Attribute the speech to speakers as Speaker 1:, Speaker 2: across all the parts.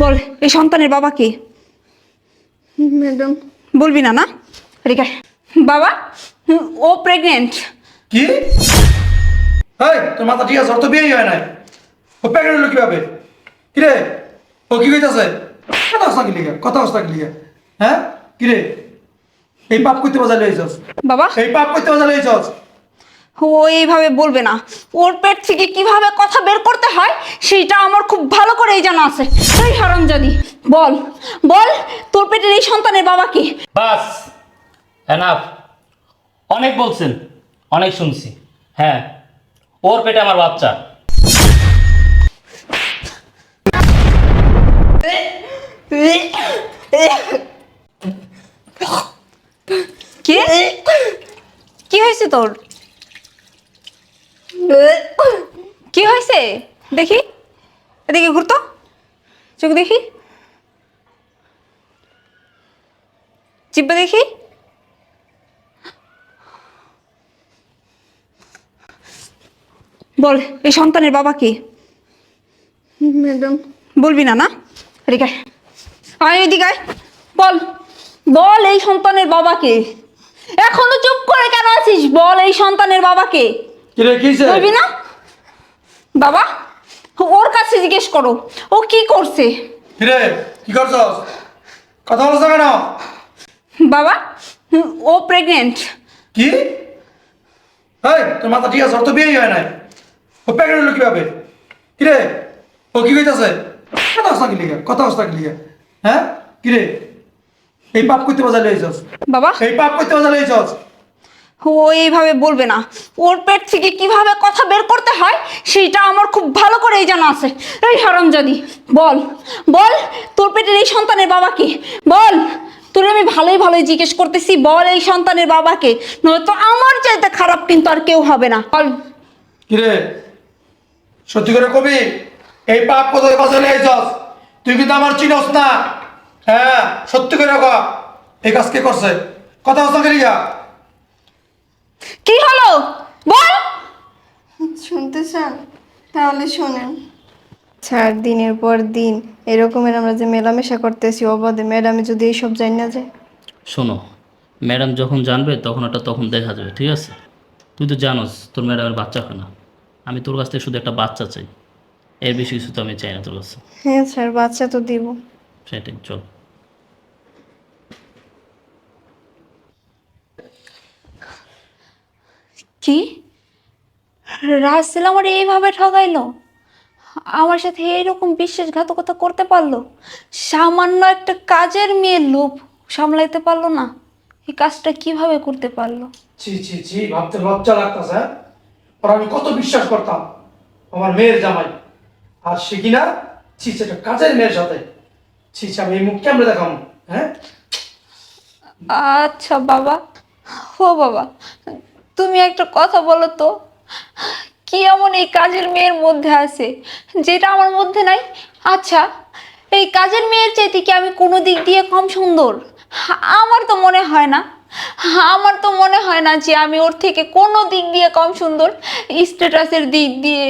Speaker 1: বল এই সন্তানের বাবা কে?
Speaker 2: ম্যাডাম।
Speaker 1: বলবি না না? রেখা বাবা ও প্রেগনেন্ট
Speaker 3: কি? এই তোর মাথা ঠিক আছে ওর তো বিয়েই হয় নাই। ও প্যাকেট হলো কীভাবে? কিরে ও কি কইতাছে? কথা হস্তা কি লিখে কথা হস্তা কি লিখে হ্যাঁ? কিরে? এই পাপ করতে বাজালে এইছস
Speaker 1: বাবা।
Speaker 3: এই পাপ করতে বাজালে এইছস
Speaker 1: ও এইভাবে বলবে না। ওর পেট থেকে কীভাবে কথা বের করতে হয় সেইটা আমার খুব ভালো করেই জানা আছে। এই হারামজাদি বল বল তোর পেটের এই সন্তানের বাবা কে?
Speaker 4: বাস এনাফ অনেক বলছেন অনেক শুনছি। হ্যাঁ ওর পেটে আমার বাচ্চা।
Speaker 1: কে? কি হয়েছে তোর? কি হয়েছে? দেখি। এদিকে ঘুরতো চোখ দেখি। চিব্বা দেখি। বল এই সন্তানের বাবা কে?
Speaker 2: ম্যাডাম।
Speaker 1: বলবি না না? এদিকে আয়। আয় এদিকে বল বল এই সন্তানের বাবাকে এখনও চুপ করে কেন আছিস? বল এই সন্তানের বাবাকে
Speaker 3: কিরে কিছে
Speaker 1: বলবি না? বাবা ওর কাছে জিজ্ঞেস করো ও কি করছে?
Speaker 3: কিরে কি করছস? কথা বলছ কেন?
Speaker 1: বাবা ও প্রেগনেন্ট
Speaker 3: কি? এই তোর মাথা ঠিক আছে ওর তো বিয়েই হয় নাই। ও প্যাকেট হলো কীভাবে? কিরে ও কি কইতাছে? কথা হস্তা কি লিখে কথা হস্তা কি লিখে হ্যাঁ? কিরে এই পাপ করতে বাজালে এইছস
Speaker 1: বাবা।
Speaker 3: এই পাপ করতে বাজালে এইছস
Speaker 1: ও এইভাবে বলবে না। ওর পেট থেকে কীভাবে কথা বের করতে হয়, সেইটা আমার খুব ভালো করেই জানা আছে। এই হারাম হারামজাদি, বল বল, তোর পেটের এই সন্তানের বাবাকে, বল, তোর আমি ভালোই ভালোই জিজ্ঞেস করতেছি, বল এই সন্তানের বাবাকে। নয়তো আমার চাইতে খারাপ কিন্তু আর কেউ হবে না। বল।
Speaker 3: কিরে? সত্যি করে কবি? এই পাপ কোথায় বাজালে এইছস তুই কিন্তু আমার চিনস না। হ্যাঁ সত্যি করে ক। এই কাজ কে করছে? কথা হস্তা কি লিখা
Speaker 1: কি হলো? বল।
Speaker 2: শুনতে চান? তাহলে শোনেন। চার দিনের পর দিন এরকমের আমরা যে মেলামেশা করতেছি অবাধে। ম্যাডামে যদি এইসব জানি না যায়।
Speaker 4: শোনো ম্যাডাম যখন জানবে তখন ওটা তখন দেখা যাবে ঠিক আছে? তুই তো জানোস তোর ম্যাডামের বাচ্চা হয় না। আমি তোর কাছ থেকে শুধু একটা বাচ্চা চাই। এর বেশি কিছু তো আমি চাই না তোর কাছে।
Speaker 2: হ্যাঁ স্যার বাচ্চা তো দিব।
Speaker 4: সেটাই চল।
Speaker 1: কি রাসেল আমার এইভাবে ঠগাইলো আমার সাথে এইরকম বিশ্বাসঘাতকতা করতে পারল? সামান্য একটা কাজের মেয়ের লোভ সামলাইতে পারল না। এই কাজটা কীভাবে করতে পারল?
Speaker 3: ছি ছি ছি ভাবতে লজ্জা লাগতেছে হ্যাঁ? ওর আমি কত বিশ্বাস করতাম আমার মেয়ের জামাই। আর সে কিনা? ছি সেটা কাজের মেয়ের সাথে। ছি ছি আমি এই মুখ কেমনে দেখাম হ্যাঁ?
Speaker 1: আচ্ছা বাবা। ও বাবা তুমি একটা কথা বলো তো। কি এমন এই কাজের মেয়ের মধ্যে আছে? যেটা আমার মধ্যে নাই? আচ্ছা এই কাজের মেয়ের চাইতে কি আমি কোনো দিক দিয়ে কম সুন্দর? আমার তো মনে হয় না। আমার তো মনে হয় না যে আমি ওর থেকে কোনো দিক দিয়ে কম সুন্দর স্ট্যাটাসের দিক দিয়ে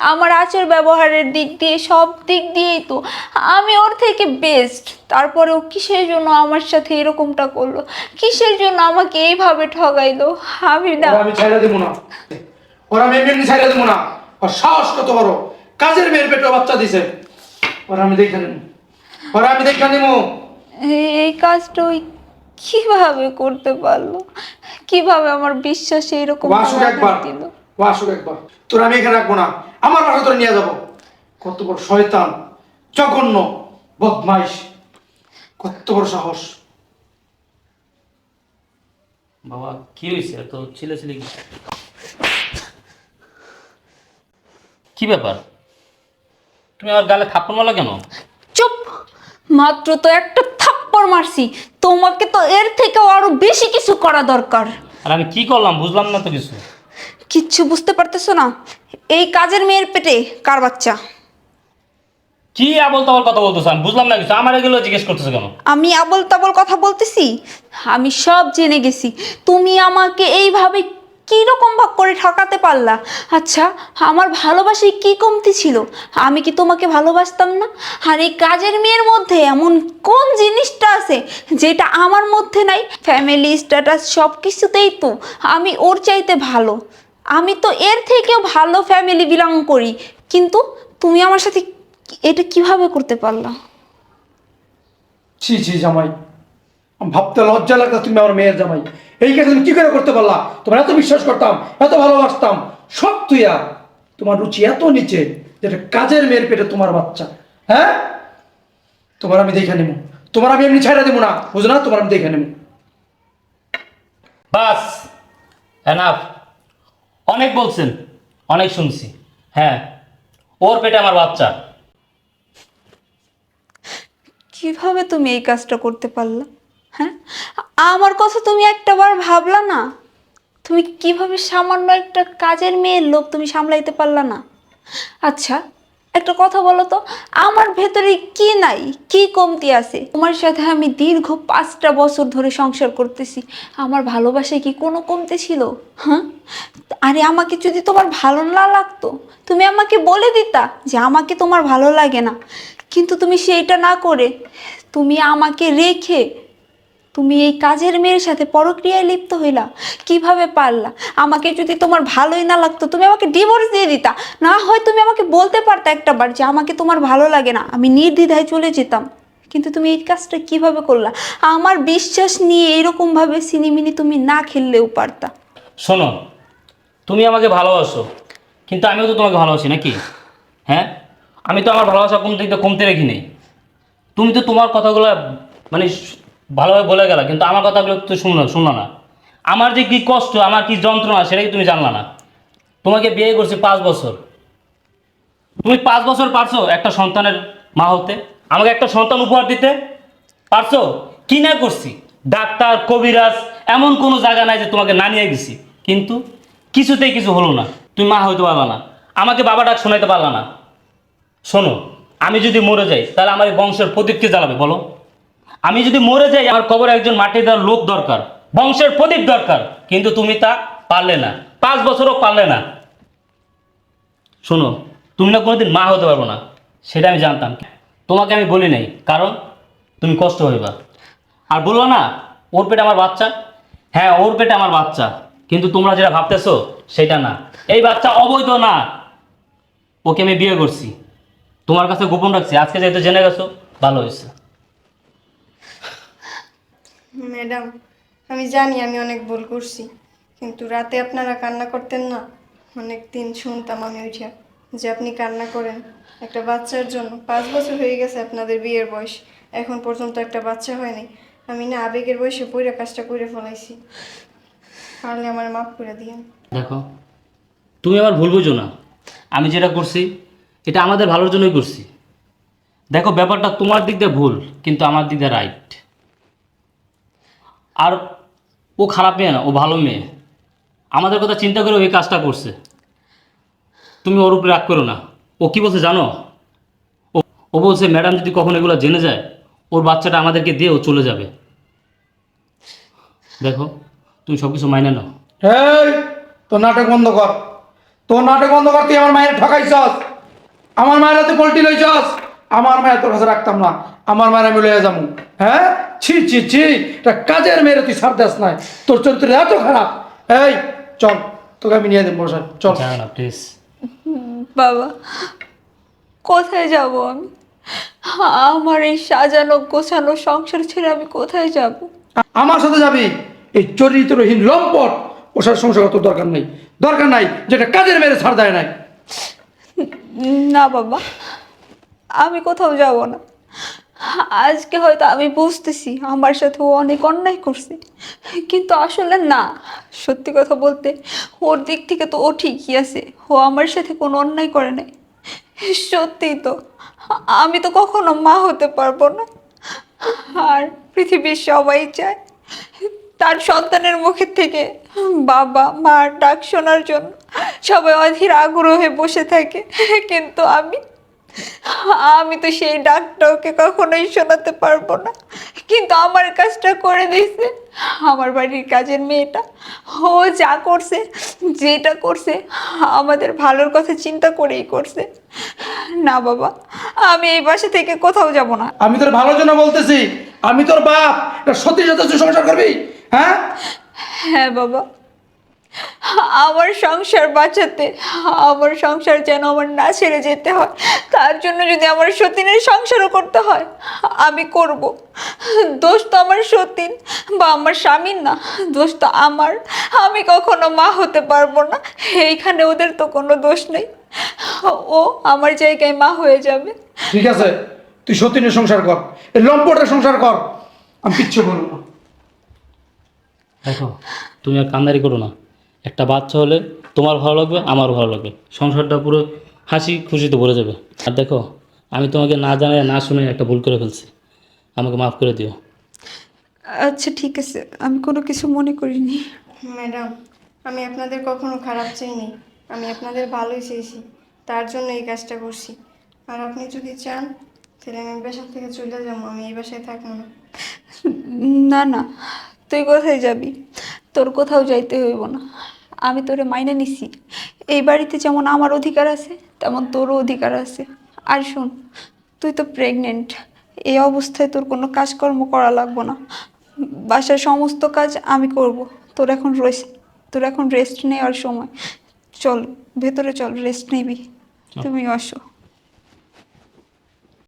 Speaker 1: আমার আচার ব্যবহারের দিক দিয়ে সব দিক দিয়েই তো আমি ওর থেকে বেস্ট তারপরেও কিসের জন্য আমার সাথে এরকমটা করল? কিসের জন্য আমাকে এইভাবে ঠগাইলো? আমি না
Speaker 3: আমি ছাইড়া দেবো না। ওরা আমি এমনি দেবো না। ওর সাহস কত বড়? কাজের মেয়ের পেটে বাচ্চা দিছে। ওরা আমি দেখে নেব। ওরা আমি দেখে নেব।
Speaker 1: এই কাজটা ওই কীভাবে করতে পারল? কীভাবে আমার বিশ্বাস
Speaker 3: এইরকম একবার
Speaker 1: দিল?
Speaker 3: একবার। তোর আমি এখানে রাখব না আমার বাসা তোর নিয়ে যাব। কত বড় শয়তান জঘন্য বদমাইশ কত বড় সাহস।
Speaker 4: বাবা কি হয়েছে? এত ছিলে ছিলে কি? কি ব্যাপার? তুমি আমার গালে থাপ্পড় মারলো কেন?
Speaker 1: মাত্র তো একটা থাপ্পড় মারছি। তোমাকে তো এর থেকেও আরও বেশি কিছু করা দরকার।
Speaker 4: আর আমি কি করলাম বুঝলাম না তো কিছু?
Speaker 1: কিচ্ছু বুঝতে পারতেছো না? এই কাজের মেয়ের পেটে কার বাচ্চা?
Speaker 4: কি আবল তাবল কথা বলতেছো? আমি বুঝলাম না কিছু। আমার এগুলো জিজ্ঞেস করতেছো কেন?
Speaker 1: আমি আবল তাবল কথা বলতেছি? আমি সব জেনে গেছি। তুমি আমাকে এইভাবে কি রকম ভাগ করে ঠকাতে পারলা? আচ্ছা আমার ভালোবাসায় কি কমতি ছিল? আমি কি তোমাকে ভালোবাসতাম না? আর এই কাজের মেয়ের মধ্যে এমন কোন জিনিসটা আছে যেটা আমার মধ্যে নাই? ফ্যামিলি স্ট্যাটাস সব কিছুতেই তো আমি ওর চাইতে ভালো। আমি তো এর থেকেও ভালো ফ্যামিলি বিলং করি। কিন্তু তুমি আমার সাথে এটা কীভাবে করতে পারলা?
Speaker 3: ছি ছি, জামাই। ভাবতে লজ্জা লাগতো তুমি আমার মেয়ের জামাই। এই কাজ তুমি কি করে করতে পারলা তোমার এত বিশ্বাস করতাম এত ভালোবাসতাম সব তুইয়া তোমার রুচি এত নিচে যেটা কাজের মেয়ের পেটে তোমার বাচ্চা। হ্যাঁ? তোমার আমি দেখে নেব। তোমার আমি এমনি ছাইড়া দেবো না। বুঝো না? তোমার আমি দেখে নেব।
Speaker 4: বাস এনাফ অনেক বলছেন অনেক শুনছি। হ্যাঁ ওর পেটে আমার বাচ্চা।
Speaker 1: কীভাবে তুমি এই কাজটা করতে পারলা? হ্যাঁ? আমার কথা তুমি একটাবার ভাবলা না? তুমি কীভাবে সামান্য একটা কাজের মেয়ের লোক তুমি সামলাইতে পারলা না? আচ্ছা একটা কথা বলো তো, আমার ভেতরে কি নাই? কি কমতি আছে? তোমার সাথে আমি দীর্ঘ পাঁচটা বছর ধরে সংসার করতেছি। আমার ভালোবাসায় কি কোনো কমতি ছিল? হ্যাঁ? আরে আমাকে যদি তোমার ভালো না লাগতো, তুমি আমাকে বলে দিতা যে আমাকে তোমার ভালো লাগে না। কিন্তু তুমি সেইটা না করে, তুমি আমাকে রেখে তুমি এই কাজের মেয়ের সাথে পরক্রিয়ায় লিপ্ত হইলা। কীভাবে পারলা? আমাকে যদি তোমার ভালোই না লাগতো, তুমি আমাকে ডিভোর্স দিয়ে দিতা। না হয় তুমি আমাকে বলতে পারতে একটা বার যে আমাকে তোমার ভালো লাগে না। আমি নির্দ্বিধায় চলে যেতাম। কিন্তু তুমি এই কাজটা কীভাবে করলা? আমার বিশ্বাস নিয়ে এরকমভাবে সিনেমিনি তুমি না খেললেও পারতা।
Speaker 4: শোনো, তুমি আমাকে ভালোবাসো, কিন্তু আমিও তো তোমাকে ভালোবাসি, নাকি? হ্যাঁ? আমি তো আমার ভালোবাসা দিক কমতে রেখি নেই। তুমি তো তোমার কথাগুলো মানে ভালোভাবে বলে গেলা, কিন্তু আমার কথাগুলো তো শুনলো শুনলো না। আমার যে কি কষ্ট, আমার কি যন্ত্রণা সেটা কি তুমি জানলা না। তোমাকে বিয়ে করছি পাঁচ বছর। তুমি পাঁচ বছর পারছ একটা সন্তানের মা হতে। আমাকে একটা সন্তান উপহার দিতে পারছ? কি না করছি? ডাক্তার, কবিরাজ, এমন কোনো জায়গা নাই যে তোমাকে না নিয়ে গেছি। কিন্তু কিছুতেই কিছু হলো না। তুমি মা হইতে পারলা না। আমাকে বাবা ডাক শোনাইতে পারলা না। শোনো, আমি যদি মরে যাই, তাহলে আমার বংশের প্রদীপকে জ্বালাবে, বলো। আমি যদি মরে যাই, আমার কবরে একজন মাটি দেওয়ার লোক দরকার, বংশের প্রদীপ দরকার, কিন্তু তুমি তা পারলে না। পাঁচ বছরও পারলে না। শোনো, তুমি না কোনোদিন মা হতে পারব না, সেটা আমি জানতাম। তোমাকে আমি বলি নাই, কারণ তুমি কষ্ট হইবা। আর বলল না, ওর পেটে আমার বাচ্চা? হ্যাঁ ওর পেটে আমার বাচ্চা, কিন্তু তোমরা যেটা ভাবতেছো, সেটা না। এই বাচ্চা অবৈধ না। ওকে আমি বিয়ে করছি। তোমার কাছে গোপন রাখছি। আজকে যেহেতু জেনে গেছো, ভালো হয়েছে।
Speaker 2: ম্যাডাম, আমি জানি আমি অনেক ভুল করছি, কিন্তু রাতে আপনারা কান্না করতেন না। অনেক দিন শুনতাম আমি উঠে যে আপনি কান্না করেন। একটা বাচ্চার জন্য পাঁচ বছর হয়ে গেছে আপনাদের বিয়ের বয়স, এখন পর্যন্ত একটা বাচ্চা হয়নি। আমি না আবেগের বয়সে পইরা কাজটা করে ফেলাইছি। পারলে আমার মাফ করে দিয়েন।
Speaker 4: দেখো, তুমি আবার ভুল বুঝো না। আমি যেটা করছি, এটা আমাদের ভালোর জন্যই করছি। দেখো, ব্যাপারটা তোমার দিক দিয়ে ভুল, কিন্তু আমার দিক দিয়ে রাইট আর ও খারাপ মেয়ে না, ও ভালো মেয়ে। আমাদের কথা চিন্তা করে ওই কাজটা করছে। তুমি ওর উপরে রাগ করো না। ও কি বলছে জানো? ও বলছে, ম্যাডাম যদি কখন এগুলো জেনে যায়, ওর বাচ্চাটা আমাদেরকে দিয়ে ও চলে যাবে। দেখো, তুমি সব কিছু মাইনে নাও।
Speaker 3: এই, তোর নাটক বন্ধ কর। তোর নাটক বন্ধ কর, তুই আমার মায়ের ঠকাইছস। আমার মায়ের হাতে পোল্ট্রি লইছস। আমার মায়ের তোর কাছে রাখতাম না আমার মায়ের আমি লইয়া যাব হ্যাঁ? ছি ছি ছি এটা কাজের মেয়ের তুই ছাড় দাস নাই তোর চরিত্র এত খারাপ। এই চল তোকে আমি নিয়ে দেবো বসাই চল।
Speaker 4: না প্লিজ
Speaker 1: বাবা কোথায় যাব আমি? আমার এই সাজানো গোছানো সংসার ছেড়ে আমি কোথায় যাব?
Speaker 3: আমার সাথে যাবি? এই চরিত্রহীন লম্পট ওসার সংসার তোর দরকার নেই। দরকার নাই যেটা কাজের মেয়ের ছাড় দেয় নাই।
Speaker 1: না বাবা আমি কোথাও যাব না। আজকে হয়তো আমি বুঝতেছি আমার সাথে ও অনেক অন্যায় করছে। কিন্তু আসলে না, সত্যি কথা বলতে ওর দিক থেকে তো ও ঠিকই আছে। ও আমার সাথে কোনো অন্যায় করে নাই। সত্যিই তো, আমি তো কখনো মা হতে পারব না। আর পৃথিবীর সবাই চায় তার সন্তানের মুখের থেকে বাবা মার ডাক শোনার জন্য সবাই অধীর আগ্রহে বসে থাকে। কিন্তু আমি আমি তো সেই ডাকটা ওকে কখনোই শোনাতে পারব না। কিন্তু আমার কাজটা করে দিয়েছে। আমার বাড়ির কাজের মেয়েটা। ও যা করছে যেটা করছে আমাদের ভালোর কথা চিন্তা করেই করছে। না বাবা আমি এই বাসা থেকে কোথাও যাব না।
Speaker 3: আমি তোর ভালোর জন্য বলতেছি। আমি তোর বাপ। সত্যি সত্যি সংসার করবি? হ্যাঁ?
Speaker 1: হ্যাঁ বাবা। আমার সংসার বাঁচাতে আমার সংসার যেন আমার না ছেড়ে যেতে হয়। তার জন্য যদি আমার সতীনের সংসারও করতে হয় আমি করব। দোষ তো আমার সতীন বা আমার স্বামীর না দোষ তো আমার। আমি কখনো মা হতে পারব না এইখানে ওদের তো কোনো দোষ নেই। ও আমার জায়গায় মা হয়ে যাবে।
Speaker 3: ঠিক আছে তুই সতীনের সংসার কর এই লম্পটের সংসার কর। আমি কিচ্ছু বলব না।
Speaker 4: দেখো তুমি আর কান্দারি করো না। একটা বাচ্চা হলে তোমার ভালো লাগবে আমার ভালো লাগবে। সংসারটা পুরো হাসি খুশিতে ভরে যাবে। আর দেখো আমি তোমাকে না জানাই না শুনে একটা ভুল করে ফেলছি। আমাকে মাফ করে দিও।
Speaker 1: আচ্ছা ঠিক আছে। আমি কোনো কিছু মনে করিনি।
Speaker 2: ম্যাডাম আমি আপনাদের কখনো খারাপ চাইনি। আমি আপনাদের ভালোই চেয়েছি। তার জন্য এই কাজটা করছি। আর আপনি যদি চান তাহলে আমি বাসা থেকে চলে যাব। আমি এই বাসায় থাকব না।
Speaker 1: না না। তুই কোথায় যাবি? তোর কোথাও যাইতে হইব না। আমি তোরে মাইনে নিছি। এই বাড়িতে যেমন আমার অধিকার আছে তেমন তোরও অধিকার আছে। আর শোন তুই তো প্রেগনেন্ট এই অবস্থায় তোর কোনো কাজকর্ম করা লাগবো না। বাসার সমস্ত কাজ আমি করব। তোর এখন রেস্ট তোর এখন রেস্ট নেওয়ার সময়। চল ভেতরে চল রেস্ট নিবি। তুমি আসো।